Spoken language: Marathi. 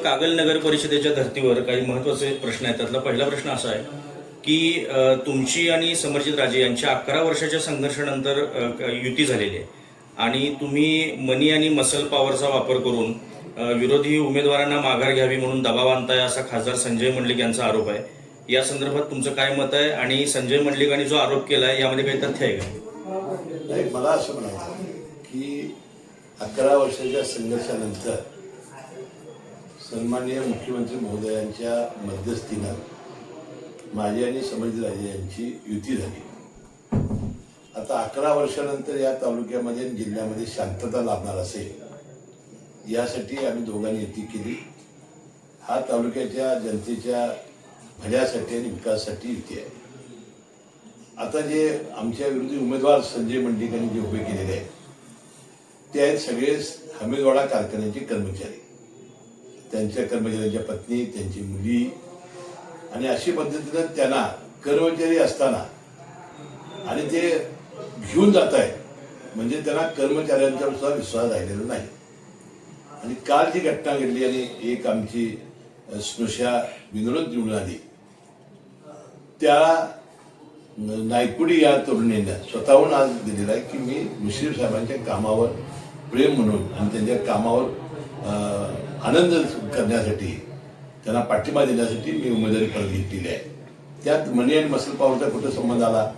कागल नगर परिषदेच्या धर्तीवर काही महत्त्वाचे प्रश्न आहेत. त्यातला पहिला प्रश्न असा आहे की तुमची आणि समरजित राजे यांच्या अकरा वर्षाच्या संघर्षानंतर युती झालेली आहे. आणि तुम्ही मनी आणि मसल पॉवरचा वापर करून विरोधी उमेदवारांना माघार घ्यावी म्हणून दबाव आणताय असा खासदार संजय मंडलिक यांचा आरोप आहे. या संदर्भात तुमचं काय मत आहे? आणि संजय मंडलिकांनी जो आरोप केलाय यामध्ये काही तथ्य आहे का? मला असं म्हणायचं की अकरा वर्षाच्या संघर्षानंतर सन्माननीय मुख्यमंत्री महोदयांच्या मध्यस्थीनं माझी आणि राजे यांची युती झाली. आता अकरा वर्षानंतर या तालुक्यामध्ये आणि जिल्ह्यामध्ये शांतता लाभणार असेल यासाठी आम्ही दोघांनी युती केली. हा तालुक्याच्या जनतेच्या भल्यासाठी आणि विकासासाठी युती आहे. आता जे आमच्या विरोधी उमेदवार संजय मंडिकांनी जे उभे केलेले आहेत ते आहेत सगळे हमीदवाडा कारखान्याचे कर्मचारी. त्यांच्या कर्मचाऱ्यांच्या पत्नी त्यांची मुली. आणि अशी पद्धतीनं त्यांना कर्मचारी असताना आणि ते घेऊन जात आहेत म्हणजे त्यांना कर्मचाऱ्यांचा सुद्धा विश्वास राहिलेला नाही. आणि काल जी घटना घडली आणि एक आमची स्नुषा विनोद निवडून आली त्या नायकुडी या तरुणीनं स्वतःहून आज दिलेला आहे की मी मुश्रीफ साहेबांच्या कामावर प्रेम म्हणून आणि त्यांच्या कामावर आनंद करण्यासाठी त्यांना पाठिंबा देण्यासाठी मी उमेदवारी परत घेतलेली आहे. त्यात मनी आणि मसल पॉवरचा कुठं संबंध आला?